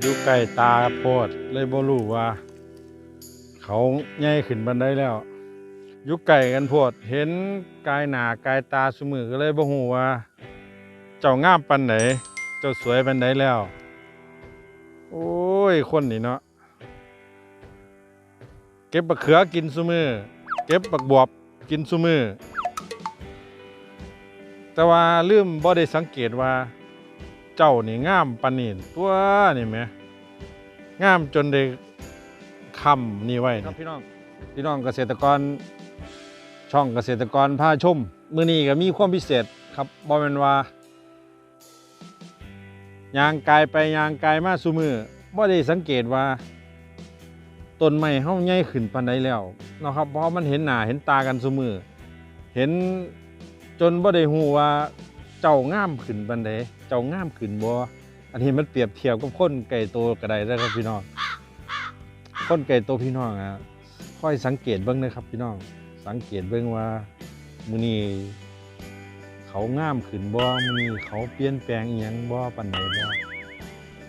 อยู่ใกล้ตาโพดเลยบ่รู้ว่า เขาใหญ่ขึ้นบันไดแล้วอยู่ไกลกันโพดเห็นกายหนากายตาสมือก็เลยบ่ฮู้ว่า เจ้างามปานไหนเจ้าสวยปานใดแล้ว โอ้ยคนนี่เนาะเก็บบักเขือกินซุมือเก็บบักบวบกินซุมือแต่ว่าลืมบ่ได้สังเกตว่า เจ้านี่งามปานนีตัวนี่แหมงามจนได้คำนี่ไว้พี่น้องพี่น้องเกษตรกร ช่องเกษตรกรพาชุมมือนี้ก็มีความพิเศษครับบ่แม่นว่ายางกายไปยางกายมาซุมือบ่ได้สังเกตว่าต้นไม้เฮาใหญ่ขึ้นปานใดแล้วนะครับเพราะมันเห็นหน้าเห็นตากันซุมือเห็นจนบ่ได้ฮู้ว่าเจ้างามขึ้นปานใด เจ้างามขึ้นบ่อันนี้มันเปรียบเทียบกับคนไก่โตก็ได้เด้ครับพี่น้องคนไก่โตพี่น้องอะค่อยสังเกตเบิ่งนะครับพี่น้อง สังเกตเบิ่งว่ามือนี้เขางามขึ้นบ่มือนี้เขาเปลี่ยนแปลงอีหยังบ่ปานใดบ่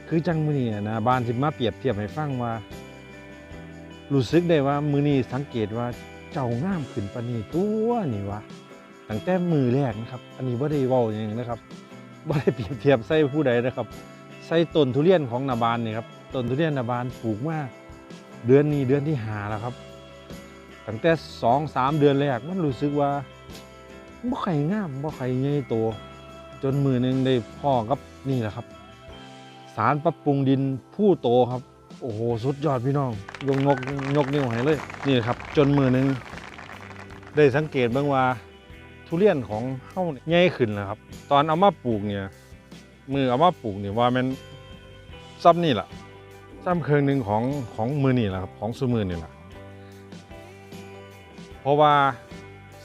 คือจังมือนี้น่ะนะบ้านสิมาเปรียบเทียบให้ฟังว่ารู้สึกได้ว่ามือนี้สังเกตว่าเจ้างามขึ้นปานนี้ตัวนี่วะตั้งแต่มือแรกนะครับ อันนี้บ่ได้เว้าหยังนะครับ บ่ได้เปรียบเทียบใส่ผู้ใดนะครับใส่ต้นทุเรียนของนาบานนี่ครับต้นทุเรียนนาบานปลูกมาเดือนนี้เดือนที่หาแล้วครับตั้งแต่สองสามเดือนแรกมันรู้สึกว่าบ่ไข่งามบ่ไข่ใหญ่โตจนมือหนึ่งได้พ่อกับนี่แหละครับ สารปรับปรุงดินผู้โตครับ โอ้โหสุดยอดพี่น้องยกงกยกนิ้วให้เลยนี่ครับ จนมือหนึ่งได้สังเกตเบ้างว่า ทุเรียนของเฮาเนี่ยใหญ่ขึ้นแล้วครับ ตอนเอามาปลูกเนี่ย มือเอามาปลูกเนี่ยว่ามันซ้ำนี่แหละซ้ำเครื่องหนึ่งของของมือนี่แหละครับของสมือนี่แหละเพราะว่า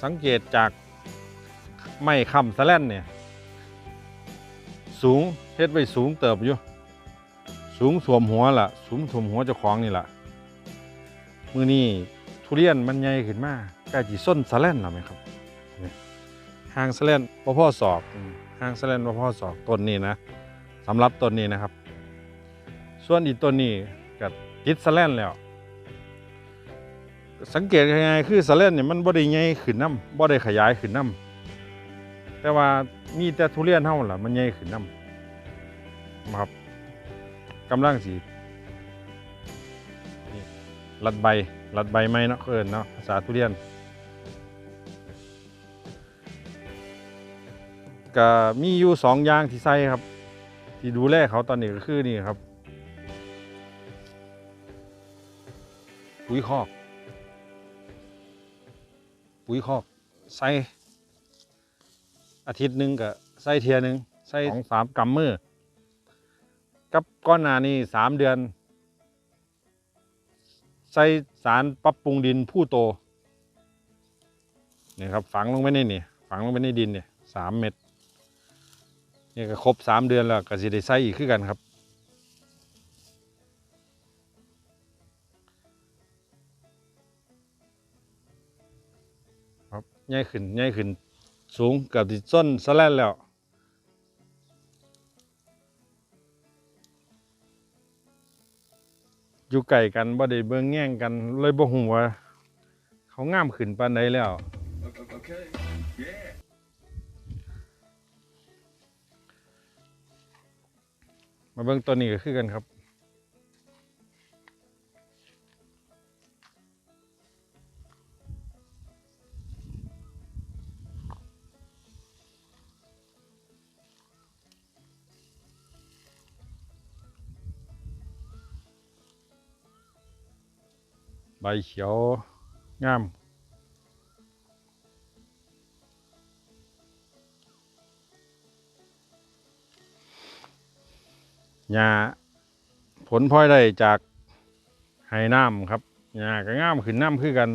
สังเกตจากไม่คำสแลนเนี่ย สูงเฮ็ดไว้สูงเติบอยู่ สูงสวมหัวล่ะ สูงสวมหัวเจ้าของนี่แหละมือนี้ทุเรียนมันใหญ่ขึ้นมาใกล้จีส้นสแลนแล้วไหมครับ ห่างสะแลนพ่อพ่อศอกอืมห่างสะแลนพ่อพ่อศอกต้นนี้นะสำหรับต้นนี้นะครับ ส่วนอีกต้นนี้ก็ติดสะแลนแล้ว สังเกตยังไงคือสะแลนเนี่ยมันบ่ได้ใหญ่ขึ้นน้ำบ่ได้ขยายขึ้นน้ำแต่ว่ามีแต่ทุเรียนเท่าล่ะมันใหญ่ขึ้นน้ำครับกำลังสีนี่รัดใบรัดใบไม้เนาะเอินเนาะภาษาทุเรียน ก็มีอยู่สองอย่างที่ใส่ครับ ที่ดูแลเขาตอนนี้ก็คือนี่ครับปุ๋ยคอกปุ๋ยคอกใส่อาทิตย์หนึ่งก็ใส่เทียหนึ่งใส่สองสามกำมือกับก้อนหนานี่สามเดือน ใส่สารปรับปรุงดินผู้โตนี่ครับฝังลงไปในนี่ฝังลงไปในดินเนี่ยสามเม็ด นี่ก็ครบสามเดือนแล้วก็สิได้ใส่อีกคือกันครับ ครับใหญ่ขึ้นใหญ่ขึ้นสูงกือบที่ส้นสแลนแล้วอยู่ไก่กันบ่ได้เบิ่งแง่งกันเลยบ่ฮู้ว่าเขางามขึ้นปานใดแล้ว Okay. Yeah. มาเบิ่งตัวนี้ก็คือกันครับ ใบเขียวงาม หญ้าผลพลอยได้จากไหน้ำครับหญ้าก็งามขึ้นน้ำคือกัน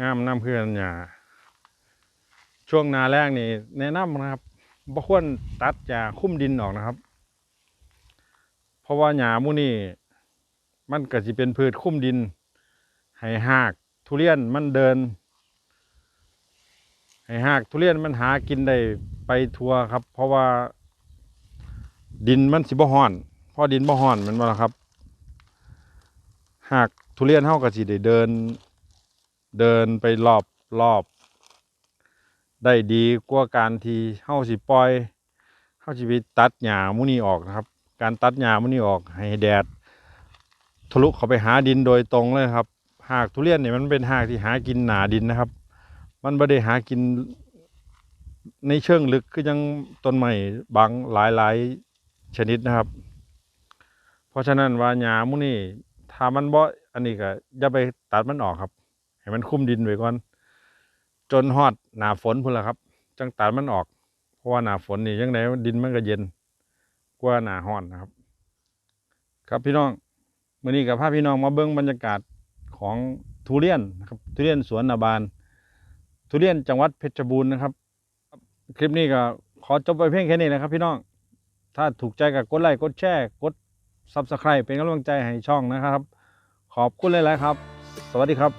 งามน้ำคือกันหญ้าช่วงนาแรกนี่แนะนำนะครับบ่ควรตัดหญ้าคุ้มดินออกนะครับ เพราะว่าหญ้ามูนี่มันก็สิเป็นพืชคุ้มดินให้หากทุเรียนมันเดินให้หากทุเรียนมันหากินได้ ไปทั่วครับ เพราะว่า ดินมันสิบ่ฮ้อนพอดินบ่ฮ้อนมันบ่ละครับ หากทุเรียนเฮาก็สิได้เดิน เดินไปรอบรอบ ได้ดีกว่าการที่เฮาสิปล่อยเฮาสิไปตัดหญ้ามู่นี้ออกนะครับ การตัดหญ้ามู่นี้ออกให้แดดทะลุเข้าไปหาดินโดยตรงเลยครับ หากทุเรียนเนี่ยมันเป็นหากที่หากินหนาดินนะครับ มันไม่ได้หากิน ในเชิงลึกคือยังต้นไม้บางหลายหลายชนิดนะครับ เพราะฉะนั้นว่าหญ้ามู่นี้ถ้ามันบ่อันนี้ก็อย่าไปตัดมันออกครับ ให้มันคุ้มดินไว้ก่อน จนฮอดหน้าฝนพุ่นละครับ จังตัดมันออก เพราะว่าหน้าฝนนี่ยังไงดินมันก็เย็นกว่าหน้าร้อนนะครับ ครับพี่น้องมื่อนี้กับพาพี่น้องมาเบิ้งบรรยากาศของทุเรียนนะครับ ทุเรียนสวนนาบาน ทุเรียนจังหวัดเพชรบูรณ์นะครับ คลิปนี้ก็ขอจบไปเพียงแค่นี้นะครับพี่น้อง ถ้าถูกใจก็กดไลค์กดแชร์กด Subscribe เป็นกำลังใจให้ช่องนะครับ ขอบคุณหลายๆครับ สวัสดีครับ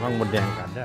วางบนแดงกันเด้